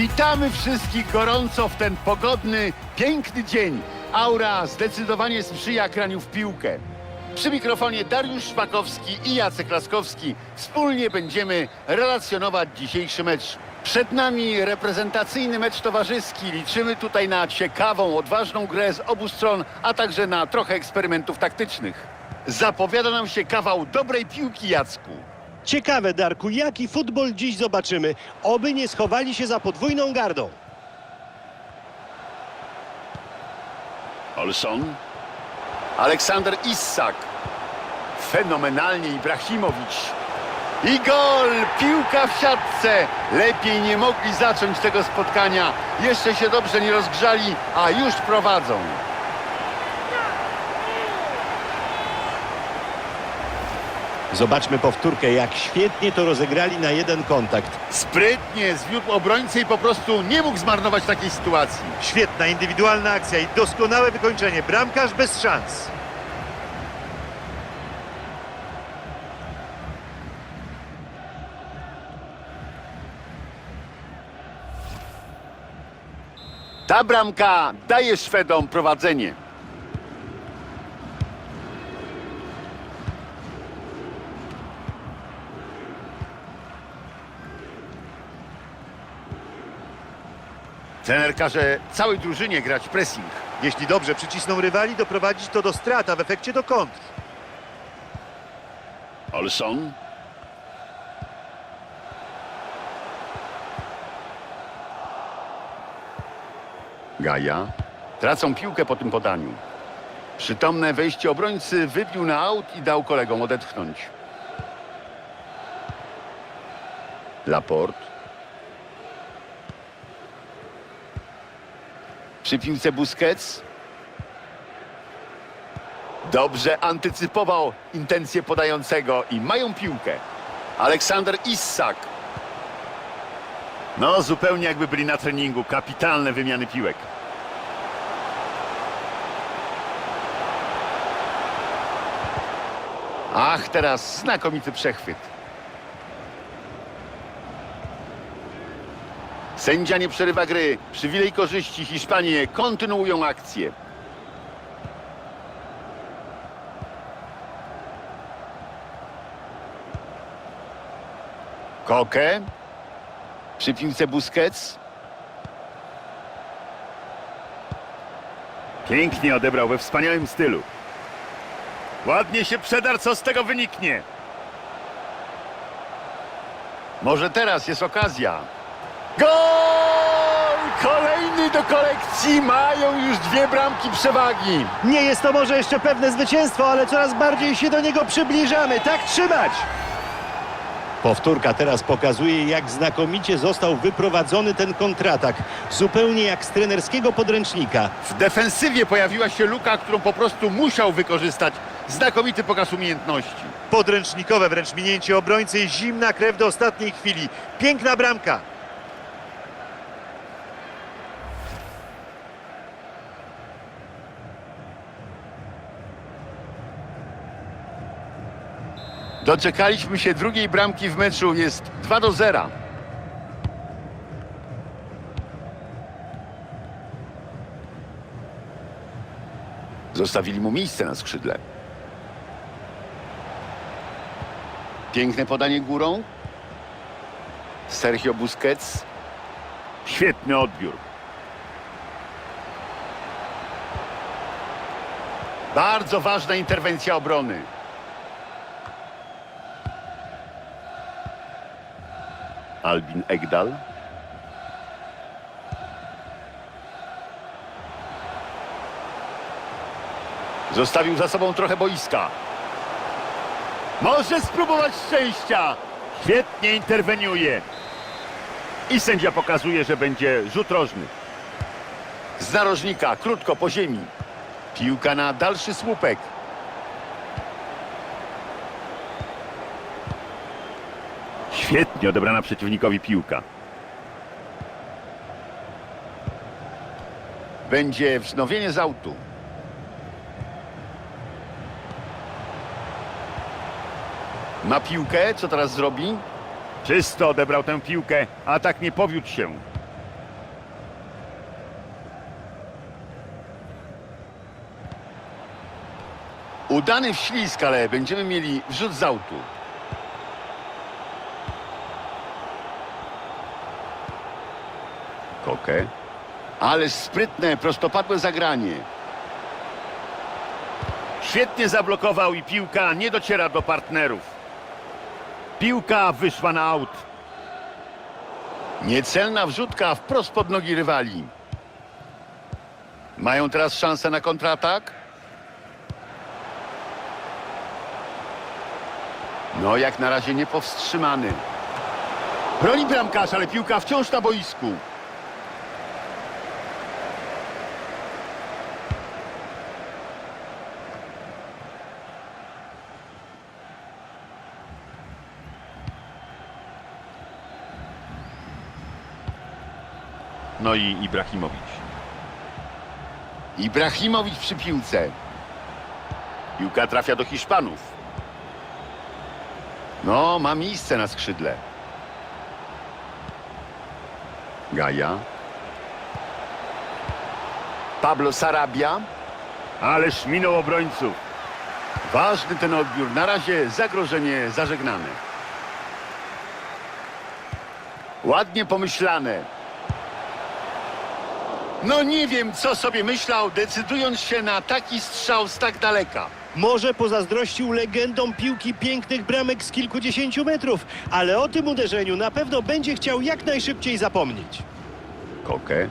Witamy wszystkich gorąco w ten pogodny, piękny dzień. Aura zdecydowanie sprzyja graniu w piłkę. Przy mikrofonie Dariusz Szpakowski i Jacek Laskowski. Wspólnie będziemy relacjonować dzisiejszy mecz. Przed nami reprezentacyjny mecz towarzyski. Liczymy tutaj na ciekawą, odważną grę z obu stron, a także na trochę eksperymentów taktycznych. Zapowiada nam się kawał dobrej piłki, Jacku. Ciekawe, Darku, jaki futbol dziś zobaczymy. Oby nie schowali się za podwójną gardą. Olson. Aleksander Issak. Fenomenalnie Ibrahimowicz. I gol! Piłka w siatce. Lepiej nie mogli zacząć tego spotkania. Jeszcze się dobrze nie rozgrzali, a już prowadzą. Zobaczmy powtórkę, jak świetnie to rozegrali na jeden kontakt. Sprytnie zwiódł obrońcę i po prostu nie mógł zmarnować takiej sytuacji. Świetna indywidualna akcja i doskonałe wykończenie. Bramkarz bez szans. Ta bramka daje Szwedom prowadzenie. Trener każe całej drużynie grać pressing. Jeśli dobrze przycisną rywali, doprowadzić to do strat, a w efekcie do kontr. Olson. Gaja. Tracą piłkę po tym podaniu. Przytomne wejście obrońcy wybił na aut i dał kolegom odetchnąć. Laport. Przy piłce Busquets. Dobrze antycypował intencje podającego i mają piłkę. Aleksander Issak. No, zupełnie jakby byli na treningu. Kapitalne wymiany piłek. Ach, teraz znakomity przechwyt. Sędzia nie przerywa gry. Przywilej korzyści. Hiszpanie kontynuują akcję. Koke. Przy piłce Busquets. Pięknie odebrał we wspaniałym stylu. Ładnie się przedarł, co z tego wyniknie. Może teraz jest okazja. Gol! Kolejny do kolekcji. Mają już dwie bramki przewagi. Nie jest to może jeszcze pewne zwycięstwo, ale coraz bardziej się do niego przybliżamy. Tak trzymać! Powtórka teraz pokazuje, jak znakomicie został wyprowadzony ten kontratak. Zupełnie jak z trenerskiego podręcznika. W defensywie pojawiła się luka, którą po prostu musiał wykorzystać. Znakomity pokaz umiejętności. Podręcznikowe wręcz minięcie obrońcy i zimna krew do ostatniej chwili. Piękna bramka. Doczekaliśmy się drugiej bramki w meczu. Jest 2 do 0. Zostawili mu miejsce na skrzydle. Piękne podanie górą. Sergio Busquets. Świetny odbiór. Bardzo ważna interwencja obrony. Albin Egdal. Zostawił za sobą trochę boiska. Może spróbować szczęścia. Świetnie interweniuje. I sędzia pokazuje, że będzie rzut rożny. Z narożnika, krótko po ziemi. Piłka na dalszy słupek. Świetnie odebrana przeciwnikowi piłka. Będzie wznowienie z autu. Ma piłkę, co teraz zrobi? Czysto odebrał tę piłkę, a tak nie powiódł się. Udany w ale będziemy mieli wrzut z autu. Kokę. Ależ sprytne, prostopadłe zagranie. Świetnie zablokował i piłka nie dociera do partnerów. Piłka wyszła na aut. Niecelna wrzutka wprost pod nogi rywali. Mają teraz szansę na kontratak? No, jak na razie niepowstrzymany. Broni bramkarz, ale piłka wciąż na boisku. No i Ibrahimowicz. Ibrahimowicz przy piłce. Piłka trafia do Hiszpanów. No, ma miejsce na skrzydle. Gaja. Pablo Sarabia. Ależ minął obrońców. Ważny ten odbiór. Na razie zagrożenie zażegnane. Ładnie pomyślane. No nie wiem, co sobie myślał, decydując się na taki strzał z tak daleka. Może pozazdrościł legendom piłki pięknych bramek z kilkudziesięciu metrów, ale o tym uderzeniu na pewno będzie chciał jak najszybciej zapomnieć. Koke.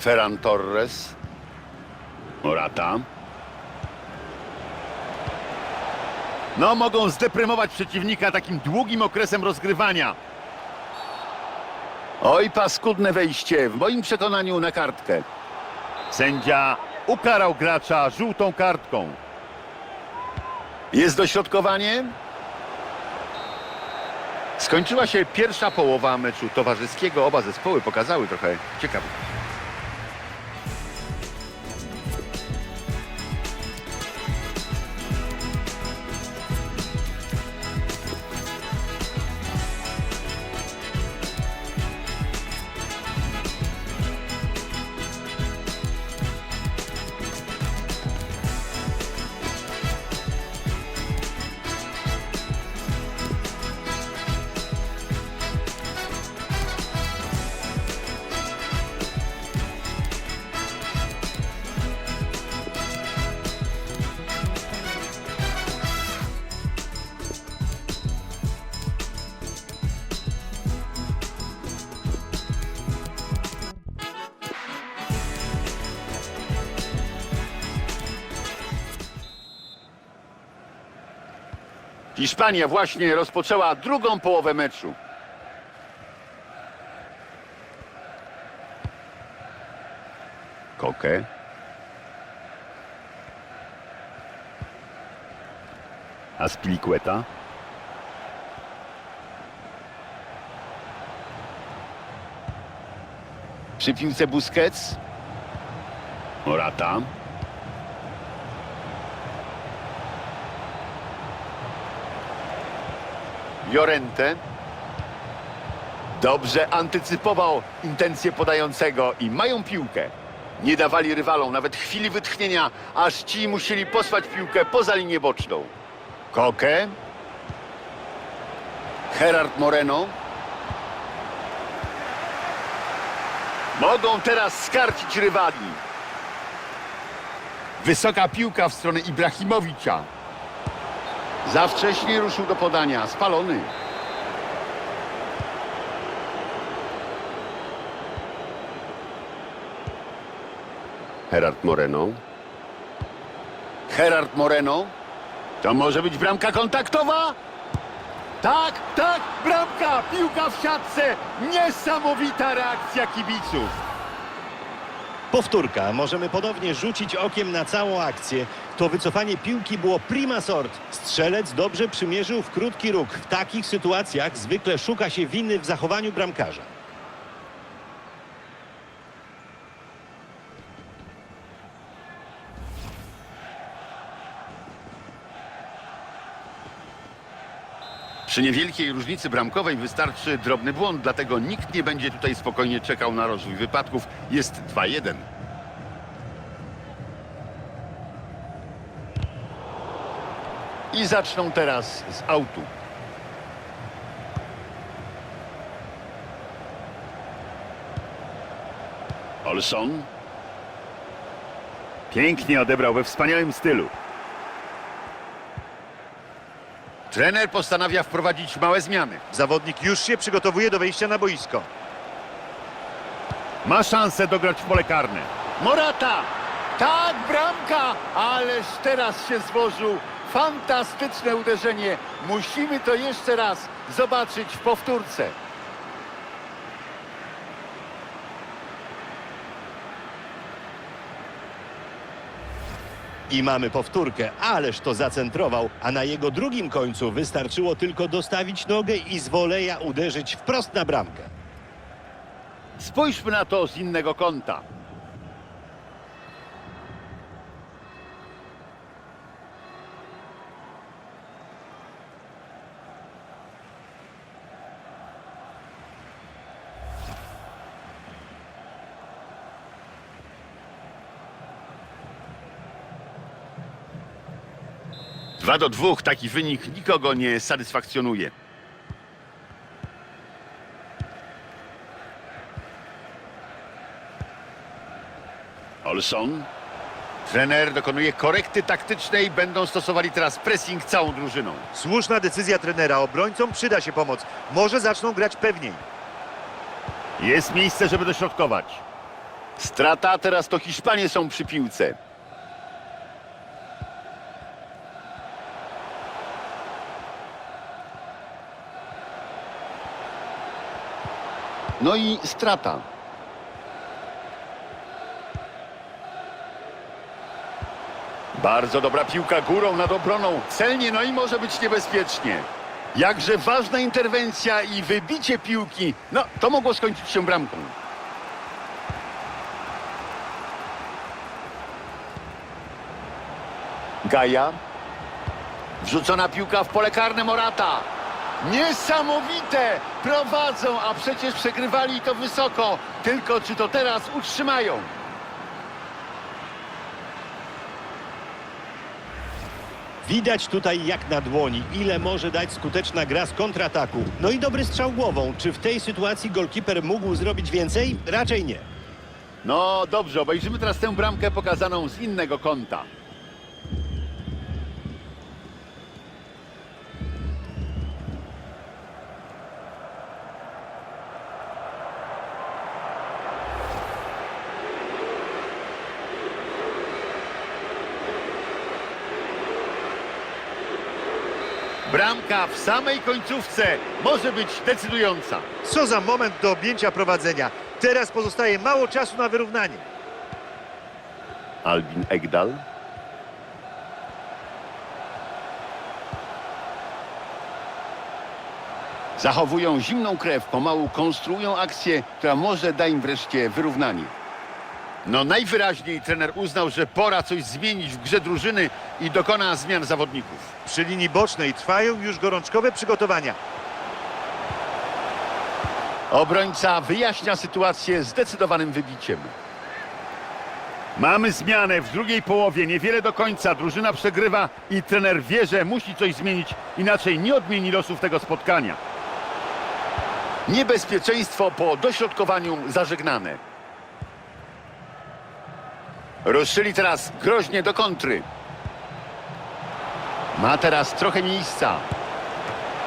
Ferran Torres. Morata. No, mogą zdeprymować przeciwnika takim długim okresem rozgrywania. Oj, paskudne wejście. W moim przekonaniu na kartkę. Sędzia ukarał gracza żółtą kartką. Jest dośrodkowanie. Skończyła się pierwsza połowa meczu towarzyskiego. Oba zespoły pokazały trochę ciekawy. Hiszpania właśnie rozpoczęła drugą połowę meczu. Koke. Aspilicueta. Przy piłce Busquets. Morata. Jorente. Dobrze antycypował intencje podającego i mają piłkę. Nie dawali rywalom nawet chwili wytchnienia, aż ci musieli posłać piłkę poza linię boczną. Koke. Gerard Moreno. Mogą teraz skarcić rywali. Wysoka piłka w stronę Ibrahimowicza. Za wcześnie ruszył do podania. Spalony. Gerard Moreno. Gerard Moreno. To może być bramka kontaktowa? Tak, tak, bramka! Piłka w siatce! Niesamowita reakcja kibiców. Powtórka. Możemy ponownie rzucić okiem na całą akcję. To wycofanie piłki było prima sort. Strzelec dobrze przymierzył w krótki róg. W takich sytuacjach zwykle szuka się winy w zachowaniu bramkarza. Przy niewielkiej różnicy bramkowej wystarczy drobny błąd, dlatego nikt nie będzie tutaj spokojnie czekał na rozwój wypadków. Jest 2-1. I zaczną teraz z autu. Olson. Pięknie odebrał we wspaniałym stylu. Trener postanawia wprowadzić małe zmiany. Zawodnik już się przygotowuje do wejścia na boisko. Ma szansę dograć w pole karne. Morata! Tak, bramka! Ależ teraz się złożył. Fantastyczne uderzenie. Musimy to jeszcze raz zobaczyć w powtórce. I mamy powtórkę, ależ to zacentrował, a na jego drugim końcu wystarczyło tylko dostawić nogę i z woleja uderzyć wprost na bramkę. Spójrzmy na to z innego kąta. Dwa do dwóch, taki wynik nikogo nie satysfakcjonuje. Olson. Trener dokonuje korekty taktycznej. Będą stosowali teraz pressing całą drużyną. Słuszna decyzja trenera. Obrońcom przyda się pomoc. Może zaczną grać pewniej. Jest miejsce, żeby dośrodkować. Strata, teraz to Hiszpanie są przy piłce. No i strata. Bardzo dobra piłka górą nad obroną. Celnie, no i może być niebezpiecznie. Jakże ważna interwencja i wybicie piłki. No, to mogło skończyć się bramką. Gaja. Wrzucona piłka w pole karne Morata. Niesamowite! Prowadzą, a przecież przegrywali to wysoko. Tylko czy to teraz utrzymają? Widać tutaj jak na dłoni, ile może dać skuteczna gra z kontrataku. No i dobry strzał głową. Czy w tej sytuacji golkiper mógł zrobić więcej? Raczej nie. No dobrze, obejrzymy teraz tę bramkę pokazaną z innego kąta. Bramka w samej końcówce może być decydująca. Co za moment do objęcia prowadzenia. Teraz pozostaje mało czasu na wyrównanie. Albin Egdal. Zachowują zimną krew, pomału konstruują akcję, która może da im wreszcie wyrównanie. No najwyraźniej trener uznał, że pora coś zmienić w grze drużyny i dokona zmian zawodników. Przy linii bocznej trwają już gorączkowe przygotowania. Obrońca wyjaśnia sytuację zdecydowanym wybiciem. Mamy zmianę w drugiej połowie, niewiele do końca. Drużyna przegrywa i trener wie, że musi coś zmienić, inaczej nie odmieni losów tego spotkania. Niebezpieczeństwo po dośrodkowaniu zażegnane. Ruszyli teraz groźnie do kontry. Ma teraz trochę miejsca.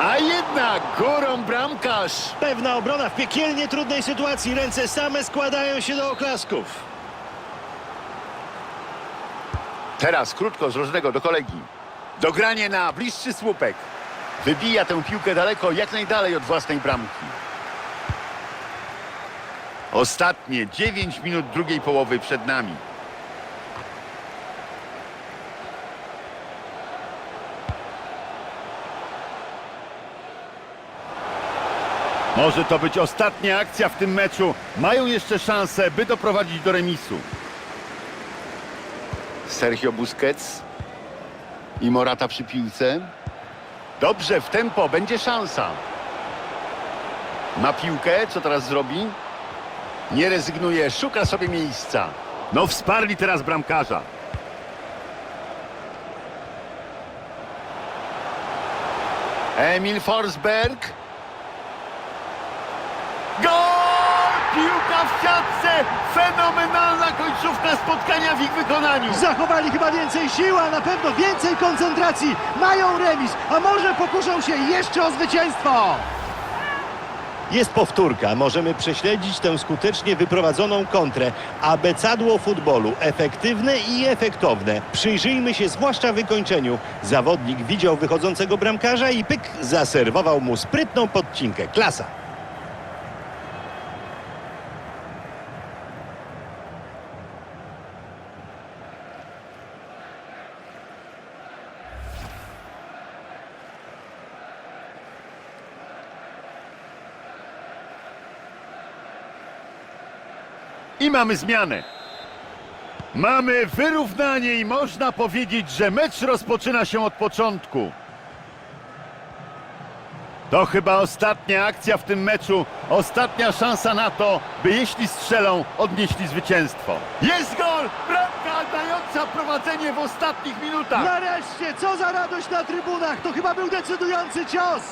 A jednak górą bramkarz. Pewna obrona w piekielnie trudnej sytuacji. Ręce same składają się do oklasków. Teraz krótko z rożnego do kolegi. Dogranie na bliższy słupek. Wybija tę piłkę daleko, jak najdalej od własnej bramki. Ostatnie 9 minut drugiej połowy przed nami. Może to być ostatnia akcja w tym meczu. Mają jeszcze szansę, by doprowadzić do remisu. Sergio Busquets i Morata przy piłce. Dobrze, w tempo, będzie szansa. Ma piłkę, co teraz zrobi? Nie rezygnuje, szuka sobie miejsca. No wsparli teraz bramkarza. Emil Forsberg. Gol! Piłka w siatce! Fenomenalna końcówka spotkania w ich wykonaniu. Zachowali chyba więcej siły, a na pewno więcej koncentracji. Mają remis, a może pokuszą się jeszcze o zwycięstwo. Jest powtórka. Możemy prześledzić tę skutecznie wyprowadzoną kontrę. Abecadło futbolu. Efektywne i efektowne. Przyjrzyjmy się zwłaszcza wykończeniu. Zawodnik widział wychodzącego bramkarza i pyk zaserwował mu sprytną podcinkę. Klasa. I mamy zmianę. Mamy wyrównanie i można powiedzieć, że mecz rozpoczyna się od początku. To chyba ostatnia akcja w tym meczu, ostatnia szansa na to, by jeśli strzelą, odnieśli zwycięstwo. Jest gol! Bramka dająca prowadzenie w ostatnich minutach. Nareszcie, co za radość na trybunach. To chyba był decydujący cios.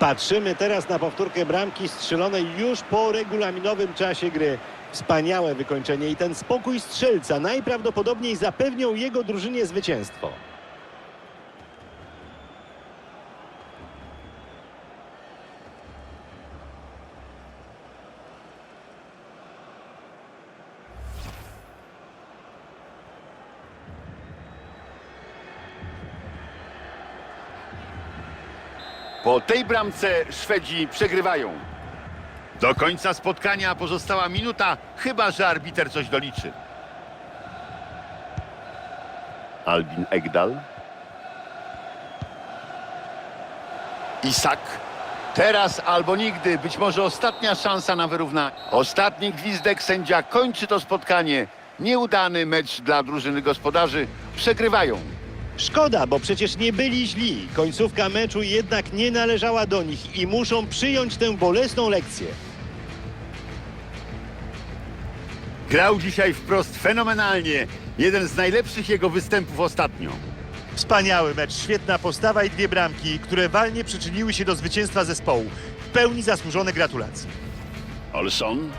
Patrzymy teraz na powtórkę bramki strzelonej już po regulaminowym czasie gry. Wspaniałe wykończenie i ten spokój strzelca najprawdopodobniej zapewnią jego drużynie zwycięstwo. Po tej bramce Szwedzi przegrywają. Do końca spotkania pozostała minuta, chyba że arbiter coś doliczy. Albin Egdal. Isak. Teraz albo nigdy, być może ostatnia szansa na wyrównanie. Ostatni gwizdek sędzia kończy to spotkanie. Nieudany mecz dla drużyny gospodarzy. Przegrywają. Szkoda, bo przecież nie byli źli. Końcówka meczu jednak nie należała do nich i muszą przyjąć tę bolesną lekcję. Grał dzisiaj wprost fenomenalnie. Jeden z najlepszych jego występów ostatnio. Wspaniały mecz, świetna postawa i dwie bramki, które walnie przyczyniły się do zwycięstwa zespołu. W pełni zasłużone gratulacje. Olson.